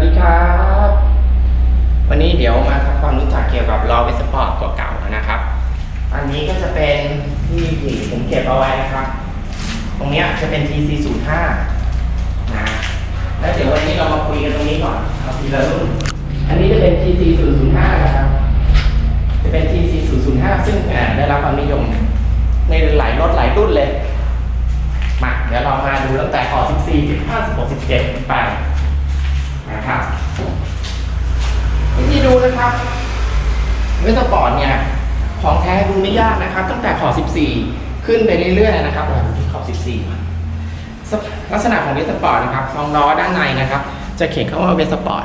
สดีครับ วันนี้เดี๋ยวมาทำความรู้จักเกี่ยวกับรอเวสปอร์ตตัวเก่านะครับ อันนี้ก็จะเป็นที่ที่ผมเก็บเอาไว้นะครับ ตรงนี้จะเป็น TC05 นะแล้วเดี๋ยววันนี้เรามาคุยกันตรงนี้ก่อนเอาทีละรุ่น อันนี้จะเป็น TC005 นะครับ จะเป็น TC005 ซึ่งได้รับความนิยม ในหลายรถหลายรุ่นเลยมาเดี๋ยวเรามาดูตั้งแต่ขอ14 15 16 17ไป นะครับวิธีดูนะครับเวสปอร์ตเนี่ยของแท้ดูไม่ยากนะครับ ตั้งแต่ขอบ14 ขึ้นไปเรื่อยๆนะครับเราดูที่ขอบ14ลักษณะของเวสปอร์ตนะครับรองล้อด้านในนะครับ จะเขียนคำว่าเวสปอร์ต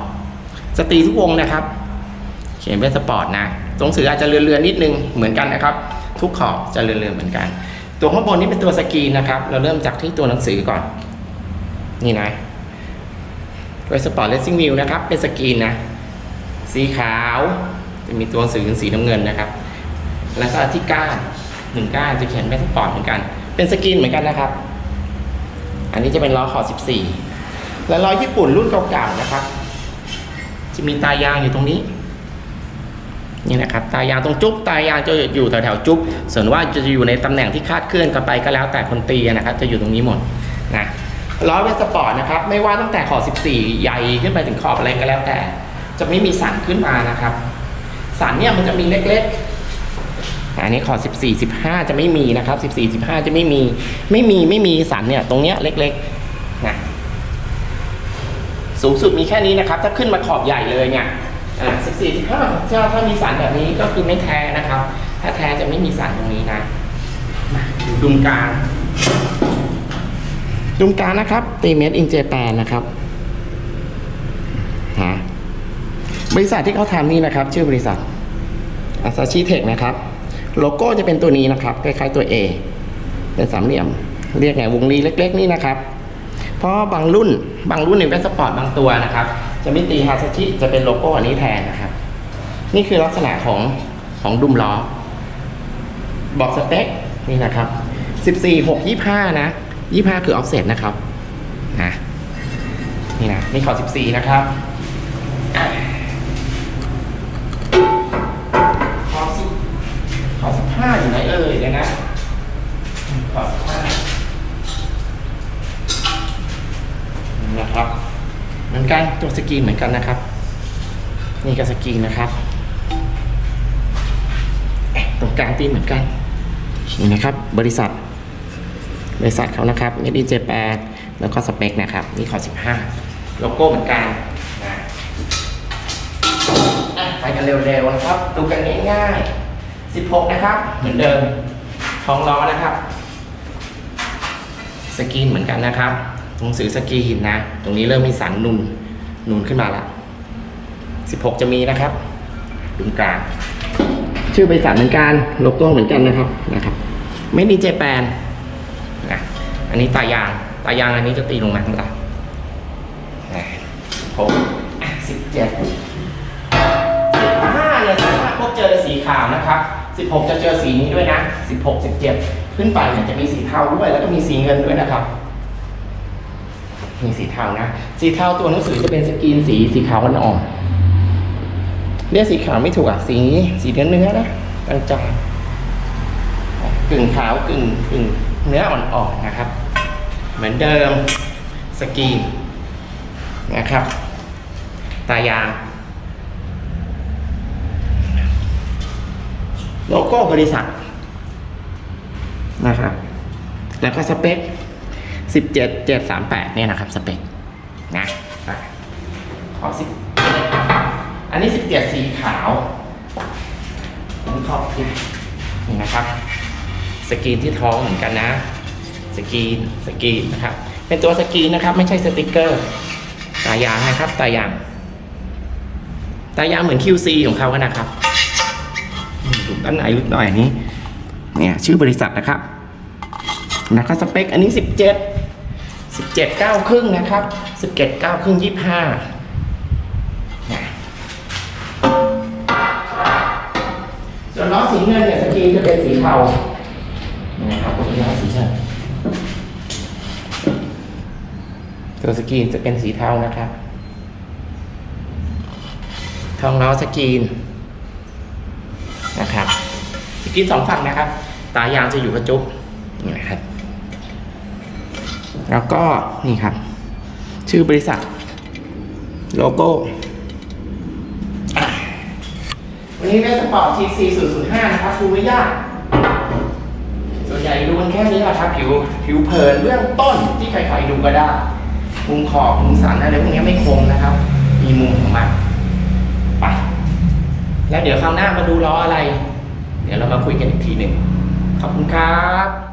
สตรีทุกวงนะครับ เขียนเวสปอร์ตนะตรงสืออาจจะเรือนๆนิดนึงเหมือนกันนะครับ ทุกขอบจะเรือนๆเหมือนกัน ตัวข้างบนนี่เป็นตัวสกรีนนะครับ เราเริ่มจากที่ตัวหนังสือก่อน นี่นะ เวสปอร์ตเลสซิ่งวิวนะครับ เป็นสกรีนนะ สีขาว จะมีตัวสือสีน้ำเงินนะครับ แล้วก็ที่ก้านหนึ่งก้านจะเขียนแมสปอร์ตเหมือนกัน เป็นสกรีนเหมือนกันนะครับ อันนี้จะเป็นล้อขอบ14 และล้อญี่ปุ่นรุ่นเก่าๆนะครับ จะมีตายางอยู่ตรงนี้ นี่นะครับ ตายางตรงจุ๊บ ตายางจะอยู่แถวๆจุ๊บ ส่วนว่าจะอยู่ในตำแหน่งที่คาดเคลื่อนกันไปก็แล้วแต่คนตีนะครับ จะอยู่ตรงนี้หมดนะ ล้อเวสปอร์ตนะครับ ไม่ว่าตั้งแต่ขอบ14 ใหญ่ขึ้นไปถึงขอบอะไรก็แล้วแต่ จะไม่มีสันขึ้นมานะครับ สันเนี่ยมันจะมีเล็กๆ อันนี้ขอ14 15 จะไม่มีนะครับ14 15 จะไม่มี ไม่มีไม่มีสันเนี่ยตรงเนี้ยเล็กๆนะสูงสุดมีแค่นี้นะครับ ถ้าขึ้นมาขอบใหญ่เลยเนี่ยอ่า14 15ถ้าถ้ามีสันแบบนี้ก็คือไม่แท้นะครับ ถ้าแท้จะไม่มีสันตรงนี้นะมาดูดุมกลาง ดุมกางนะครับตีเมดอินเจแปนนะครับฮะบริษัทที่เขาทำนี่นะครับ ชื่อบริษัทอาซาชิเทคนะครับ โลโก้จะเป็นตัวนี้นะครับ คล้ายๆตัว A เป็นสามเหลี่ยม เรียกไงวงรีเล็ก ๆ นี่นะครับ เพราะบางรุ่นบางรุ่นในเวสปอร์ตบางตัวนะครับ จะไม่ตีฮาซาชิจะเป็นโลโก้อันนี้แทนนะครับ นี่คือลักษณะของของดุมล้อ บอกสเปคนี่นะครับ 14 6 25 นะ 25คือออฟเซ็ตนะครับนะนี่นะนี่ขอ14นะครับขอสิบขอสิบห้าอยู่ไหนเอ่ยเดี๋ยวนะขอสิบห้านะครับเหมือนกันตัวสกรีนเหมือนกันนะครับ นี่ก็สกรีนนะครับตรงกลางตีเหมือนกันนี่นะครับ บริษัท บริษัทเขานะครับ Made in Japan แล้วก็สเปคนะครับ นี่ขอ 15 โลโก้เหมือนกันนะไปกันเร็วๆนะครับ ดูกันง่ายๆ 16 นะครับ เหมือนเดิมท้องล้อนะครับ สกรีนเหมือนกันนะครับหนังสือสกรีนนะ ตรงนี้เริ่มมีสันนุนนุนขึ้นมาละ 16 จะมีนะครับดุมกลาง ชื่อบริษัทเหมือนกัน โลโก้เหมือนกันนะครับ นะครับ ไม่ดีเจแปน อันนี้ตายาง ตายางอันนี้จะตีลงมาข้างล่างนะผมอะ17 15เนี่ยสามารถพบเจอสีขาวนะครับ16จะเจอสีนี้ด้วยนะ16 17ขึ้นไปเนี่ยจะมีสีเทาด้วย แล้วก็มีสีเงินด้วยนะครับ มีสีเทานะ สีเทาตัวหนังสือจะเป็นสกรีนสีสีขาวอ่อนๆเรียกสีขาวไม่ถูกอะสีสีเนื้อเนื้อนะจางๆกึ่งขาวกึ่งกึ่งเนื้ออ่อนๆนะครับ เหมือนเดิมสกรีนนะครับ ตายาง โลโก้บริษัทนะครับ แล้วก็สเปค 17 738 เนี่ยนะครับ สเปค นะขอสิบอันนี้ 17 สีขาวผมขอบคุณนี่นะครับ สกรีนที่ท้องเหมือนกันนะ สกรีนสกรีนนะครับ เป็นตัวสกรีนนะครับ ไม่ใช่สติกเกอร์ ตายางนะครับ ตายาง ตายางเหมือน QC ของเขาอะนะครับดูด้านในลึกหน่อยนี้ เนี่ย ชื่อบริษัทนะครับ นะครับสเปคอันนี้สิบเจ็ดสิบเจ็ดเก้าครึ่งนะครับสิบเจ็ดเก้าครึ่งยี่ห้าส่วนล้อสีเงินเนี่ยสกรีนจะเป็นสีเทานี่นะครับตัวล้อสีเงิน ตัวสกรีนจะเป็นสีเทานะครับ ทองล้อสกรีนกีดสองฝั่งนะครับ ตายางจะอยู่กระจุกนี่นะครับ แล้วก็นี่ครับ ชื่อบริษัท โลโก้วันนี้เวสปอร์ต TC 005นะครับดูไม่ยาก ใหญ่ดูนแค่นี้แหละครับ ผิวผิวเผินเบื้องต้นที่ใครๆดูก็ได้ มุมขอบมุมสันอะไรพวกนี้ไม่คมนะครับ มีมุมของมันไปแล้วเดี๋ยวคราวหน้ามาดูล้ออะไร เดี๋ยวเรามาคุยกันอีกทีหนึ่งขอบคุณครับ